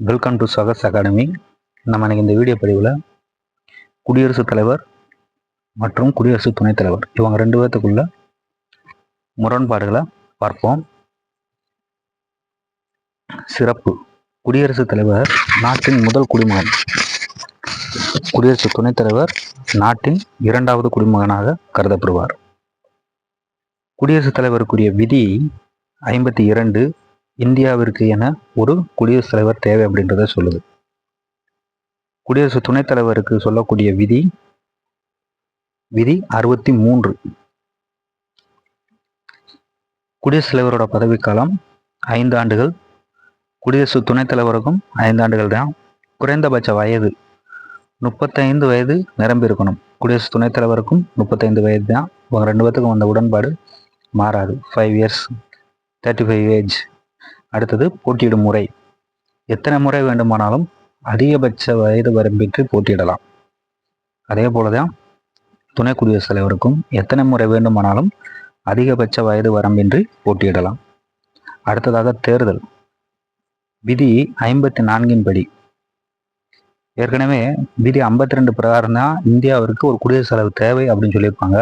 Welcome to சகஸ் academy நம்ம இன்றைக்கி இந்த வீடியோ பதிவில் குடியரசுத் தலைவர் மற்றும் குடியரசு துணைத் தலைவர் இவங்க ரெண்டு பேர்த்துக்குள்ள முரண்பாடுகளை பார்ப்போம். சிறப்பு. குடியரசுத் தலைவர் நாட்டின் முதல் குடிமகன். குடியரசு துணைத் தலைவர் நாட்டின் இரண்டாவது குடிமகனாக கருதப்படுவார். குடியரசுத் தலைவருக்குரிய விதி ஐம்பத்தி இரண்டு இந்தியாவிற்கு என ஒரு குடியரசுத் தலைவர் தேவை அப்படின்றத சொல்லுது. குடியரசு துணைத் தலைவருக்கு சொல்லக்கூடிய விதி விதி அறுபத்தி மூன்று. குடியரசுத் தலைவரோட பதவிக்காலம் ஐந்து ஆண்டுகள். குடியரசு துணைத் தலைவருக்கும் ஐந்து ஆண்டுகள் தான். குறைந்தபட்ச வயது முப்பத்தைந்து வயது நிரம்பியிருக்கணும் குடியரசு துணைத் தலைவருக்கும் முப்பத்தைந்து வயது தான். இவங்க ரெண்டு பேத்துக்கும் வந்த உடன்பாடு மாறாது. Five years thirty five age அடுத்தது போட்டியிடும் முறை. எத்தனை முறை வேண்டுமானாலும் அதிகபட்ச வயது வரம்பின்றி போட்டியிடலாம். அதே போல தான் துணை குடியரசுத் தலைவருக்கும் எத்தனை முறை வேண்டுமானாலும் அதிகபட்ச வயது வரம்பின்றி போட்டியிடலாம். அடுத்ததாக தேர்தல். விதி ஐம்பத்தி நான்கின் படி. ஏற்கனவே விதி ஐம்பத்தி ரெண்டு பிரகாரம் தான் இந்தியாவிற்கு ஒரு குடியரசுத் தலைவர் தேவை அப்படின்னு சொல்லியிருப்பாங்க.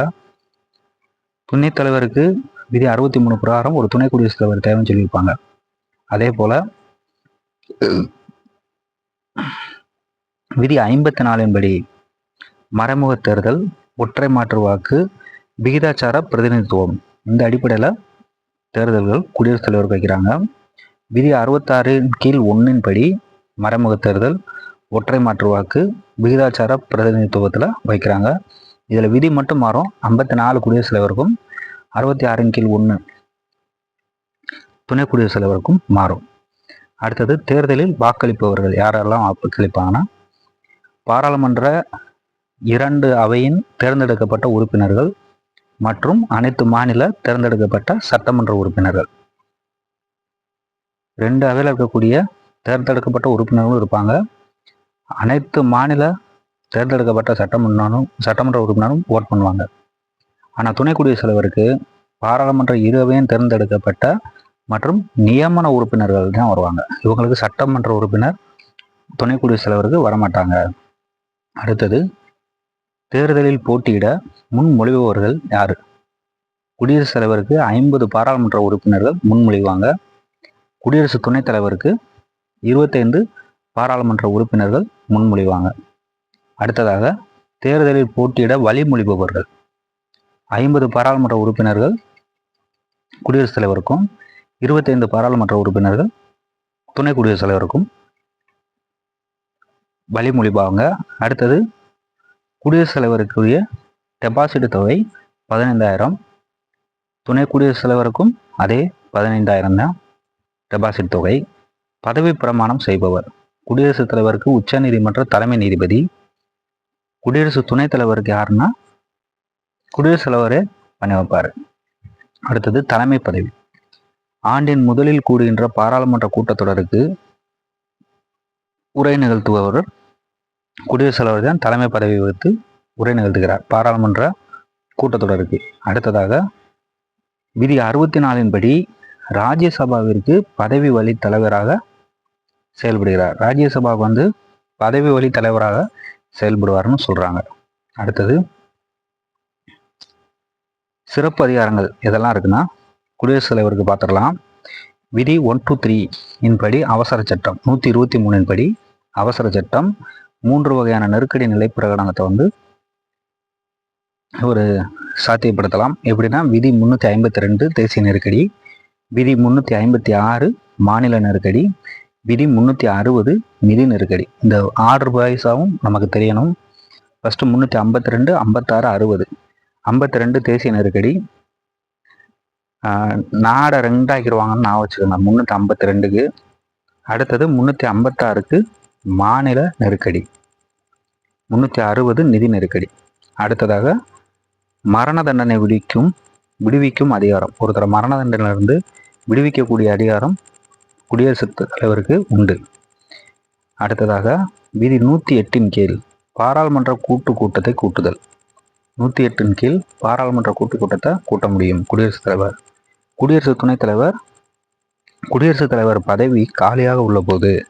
துணைத் தலைவருக்கு விதி அறுபத்தி மூணு பிரகாரம் ஒரு துணை குடியரசுத் தலைவர் தேவைன்னு சொல்லியிருப்பாங்க. அதே போல விதி ஐம்பத்தி நாலின் படி மறைமுக தேர்தல் ஒற்றை மாற்று வாக்கு விகிதாச்சார பிரதிநிதித்துவம். இந்த அடிப்படையில் தேர்தல்கள் குடியரசுத் தலைவருக்கு வைக்கிறாங்க. விதி அறுபத்தாறின் கீழ் ஒன்றின் படி மறைமுக தேர்தல் ஒற்றை மாற்று வாக்கு விகிதாச்சார பிரதிநிதித்துவத்தில் வைக்கிறாங்க. இதில் விதி மட்டும் மாறும். ஐம்பத்தி நாலு குடியரசுத் தலைவருக்கும் அறுபத்தி ஆறின் கீழ் ஒன்று துணை குடியரசுத் தலைவருக்கும் மாறும். அடுத்தது தேர்தலில் வாக்களிப்பவர்கள் யாரெல்லாம் வாக்களிப்பாங்கன்னா பாராளுமன்ற இரண்டு அவையின் தேர்ந்தெடுக்கப்பட்ட உறுப்பினர்கள் மற்றும் அனைத்து மாநில தேர்ந்தெடுக்கப்பட்ட சட்டமன்ற உறுப்பினர்கள். ரெண்டு அவையில் இருக்கக்கூடிய தேர்ந்தெடுக்கப்பட்ட உறுப்பினர்களும் இருப்பாங்க. அனைத்து மாநில தேர்ந்தெடுக்கப்பட்ட சட்டமன்றம் சட்டமன்ற உறுப்பினரும் ஓட் பண்ணுவாங்க. ஆனால் துணை குடியரசுத் தலைவருக்கு பாராளுமன்ற இரு அவையும் தேர்ந்தெடுக்கப்பட்ட மற்றும் நியமன உறுப்பினர்கள் தான் வருவாங்க. இவங்களுக்கு சட்டமன்ற உறுப்பினர் துணை குடியரசுத் தலைவருக்கு வரமாட்டாங்க. அடுத்தது தேர்தலில் போட்டியிட முன்மொழிபவர்கள் யார்? குடியரசுத் தலைவருக்கு ஐம்பது பாராளுமன்ற உறுப்பினர்கள் முன்மொழிவாங்க. குடியரசு துணைத் தலைவருக்கு இருபத்தைந்து பாராளுமன்ற உறுப்பினர்கள் முன்மொழிவாங்க. அடுத்ததாக தேர்தலில் போட்டியிட வழிமொழிபவர்கள். ஐம்பது பாராளுமன்ற உறுப்பினர்கள் குடியரசுத் தலைவருக்கும் இருபத்தைந்து பாராளுமன்ற உறுப்பினர்கள் துணை குடியரசுத் தலைவருக்கும் வழிமொழிபாங்க. அடுத்தது குடியரசுத் தலைவருக்குரிய டெபாசிட் தொகை பதினைந்தாயிரம். துணை குடியரசுத் தலைவருக்கும் அதே பதினைந்தாயிரம் தான் டெபாசிட் தொகை. பதவி பிரமாணம் செய்பவர். குடியரசுத் தலைவருக்கு உச்ச நீதிமன்ற தலைமை நீதிபதி. குடியரசு துணைத் தலைவருக்கு யாருன்னா குடியரசுத் தலைவரே பண்ணி வைப்பார். அடுத்தது தலைமை பதவி. ஆண்டின் முதலில் கூடுகின்ற பாராளுமன்ற கூட்டத்தொடருக்கு உரை நிகழ்த்துபவர் குடியரசுத் தலைவர் தான் தலைமை பதவி வகித்து உரை நிகழ்த்துகிறார். பாராளுமன்ற கூட்டத்தொடருக்கு. அடுத்ததாக விதி அறுபத்தி நாலின் படி ராஜ்யசபாவிற்கு பதவி வழி தலைவராக செயல்படுகிறார். ராஜ்யசபாவுக்கு வந்து பதவி வழி தலைவராக செயல்படுவார்னு சொல்கிறாங்க அடுத்தது சிறப்பு அதிகாரங்கள் எதெல்லாம் இருக்குன்னா குடியரசுத் தலைவருக்கு பார்த்துடலாம். விதி ஒன் டூ த்ரீ இன் படி அவசர சட்டம் நூற்றி இருபத்தி மூணின் படி அவசர சட்டம் மூன்று வகையான நெருக்கடி நிலை பிரகடனத்தை வந்து ஒரு சாத்தியப்படுத்தலாம். எப்படின்னா விதி முந்நூற்றி ஐம்பத்தி ரெண்டு தேசிய நெருக்கடி விதி முந்நூற்றி ஐம்பத்தி ஆறு மாநில நெருக்கடி விதி முந்நூற்றி அறுபது நிதி நெருக்கடி. இந்த ஆர்டர் வாய்ஸாகவும் நமக்கு தெரியணும். ஃபஸ்ட்டு முந்நூற்றி ஐம்பத்தி ரெண்டு ஐம்பத்தாறு அறுபது. ஐம்பத்தி ரெண்டு தேசிய நெருக்கடி நாடை ரெண்டாக்கிடுவாங்கன்னு நான் வச்சுக்கோங்க. முந்நூற்றி ஐம்பத்தி ரெண்டுக்கு. அடுத்தது முந்நூற்றி ஐம்பத்தாறுக்கு மாநில நெருக்கடி. முந்நூற்றி அறுபது நிதி நெருக்கடி. அடுத்ததாக மரண தண்டனை விதிக்கும் விடுவிக்கும் அதிகாரம். ஒருத்தர் மரண தண்டனையிலிருந்து விடுவிக்கக்கூடிய அதிகாரம் குடியரசுத் தலைவருக்கு உண்டு. அடுத்ததாக விதி நூற்றி எட்டின் கீழ் பாராளுமன்ற கூட்டு கூட்டத்தை கூட்டுதல். நூற்றி எட்டின் கீழ் பாராளுமன்ற கூட்டு கூட்டத்தை கூட்ட முடியும் குடியரசுத் தலைவர். குடியரசு துணைத் தலைவர் குடியரசுத் தலைவர் பதவி காலியாக உள்ள போது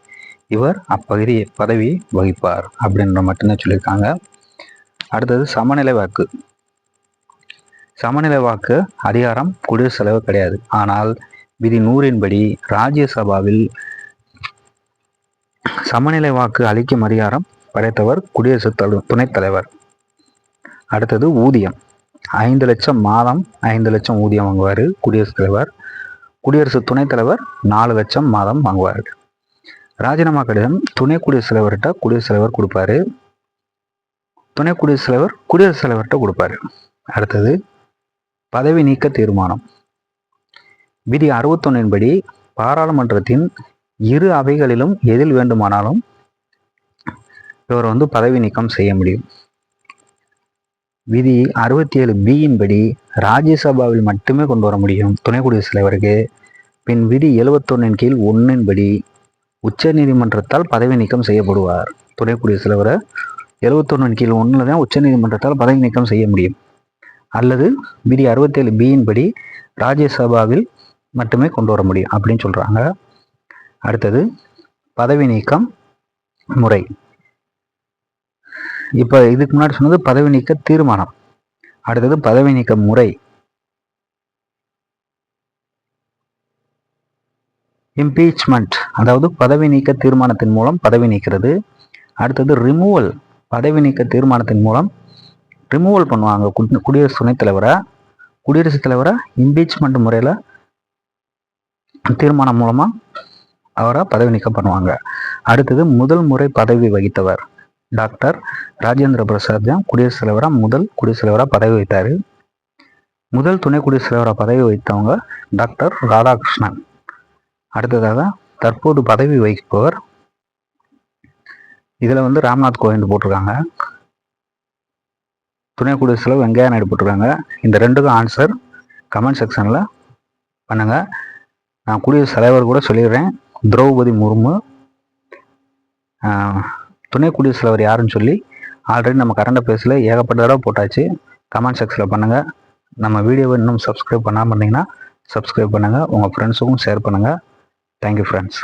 இவர் அப்பகுதி பதவி வகிப்பார் அப்படின்ற மட்டும்தான் சொல்லியிருக்காங்க. அடுத்தது சமநிலை வாக்கு. சமநிலை வாக்கு அதிகாரம் குடியரசுத் தலைவர் கிடையாது. ஆனால் விதி நூறின்படி ராஜ்யசபாவில் சமநிலை வாக்கு அளிக்கும் அதிகாரம் படைத்தவர் குடியரசு துணைத் தலைவர். அடுத்தது ஊதியம். ஐந்து லட்சம் மாதம் ஐந்து லட்சம் ஊதியம் வாங்குவார் குடியரசுத் தலைவர். குடியரசு துணைத் தலைவர் நாலு லட்சம் மாதம் வாங்குவார். ராஜினாமா கடிதம் துணை குடியரசுத் தலைவர்கிட்ட குடியரசுத் தலைவர் கொடுப்பாரு. துணை குடியரசுத் தலைவர் குடியரசுத் தலைவர்கிட்ட கொடுப்பாரு. அடுத்தது பதவி நீக்க தீர்மானம். விதி அறுபத்தொன்னின்படி பாராளுமன்றத்தின் இரு அவைகளிலும் எதில் வேண்டுமானாலும் இவர் வந்து பதவி நீக்கம் செய்ய முடியும். விதி அறுபத்தி ஏழு பியின் படி ராஜ்யசபாவில் மட்டுமே கொண்டு வர முடியும். துணை குடியரசுத் தலைவருக்கு. பின் விதி எழுபத்தொன்னின் கீழ் ஒன்றின் படி உச்ச நீதிமன்றத்தால் பதவி நீக்கம் செய்யப்படுவார். துணை குடியரசுத் தலைவரை எழுபத்தொன்னின் கீழ் ஒன்றில் தான் உச்ச நீதிமன்றத்தால் பதவி நீக்கம் செய்ய முடியும். அல்லது விதி அறுபத்தேழு பியின் படி ராஜ்யசபாவில் மட்டுமே கொண்டு வர முடியும் அப்படின்னு சொல்கிறாங்க அடுத்தது பதவி நீக்கம் முறை. இப்போ இதுக்கு முன்னாடி சொன்னது பதவி நீக்க தீர்மானம். அடுத்தது பதவி நீக்க முறை. இம்பீச்மெண்ட் அதாவது பதவி நீக்க தீர்மானத்தின் மூலம் பதவி நீக்கிறது. அடுத்தது ரிமூவல் பதவி நீக்க தீர்மானத்தின் மூலம் ரிமூவல் பண்ணுவாங்க குடியரசு துணைத் தலைவரை. குடியரசுத் தலைவரை இம்பீச்மெண்ட் முறையில் தீர்மானம் மூலமாக அவரை பதவி நீக்கம் பண்ணுவாங்க. அடுத்தது முதல் முறை பதவி வகித்தவர். டாக்டர் ராஜேந்திர பிரசாத் தான் குடியரசுத் தலைவராக முதல் குடியரசுத் தலைவராக பதவி வைத்தார் முதல் துணை குடியரசுத் தலைவராக பதவி வைத்தவங்க டாக்டர் ராதாகிருஷ்ணன். அடுத்ததாக தற்போது பதவி வகிப்பவர் இதில் வந்து ராம்நாத் கோவிந்த் போட்டிருக்காங்க. துணை குடியரசுத் தலைவர் வெங்கையா நாயுடு போட்டிருக்காங்க. இந்த ரெண்டுக்கும் ஆன்சர் கமெண்ட் செக்ஷனில் பண்ணுங்கள் நான் குடியரசுத் தலைவர் கூட சொல்லிடுறேன். திரௌபதி முர்மு துணை குடியரசுத் தலைவர் யாருன்னு சொல்லி ஆல்ரெடி நம்ம கரண்ட் அஃபேர்ஸில் ஏகப்பட்ட தடவை போட்டாச்சு. கமெண்ட் செக்ஷனில் பண்ணுங்கள் நம்ம வீடியோவை இன்னும் சப்ஸ்கிரைப் பண்ணாமல் இருந்தீங்கன்னா சப்ஸ்கிரைப் பண்ணுங்கள் உங்கள் ஃப்ரெண்ட்ஸுக்கும் ஷேர் பண்ணுங்கள் தேங்க்யூ ஃப்ரெண்ட்ஸ்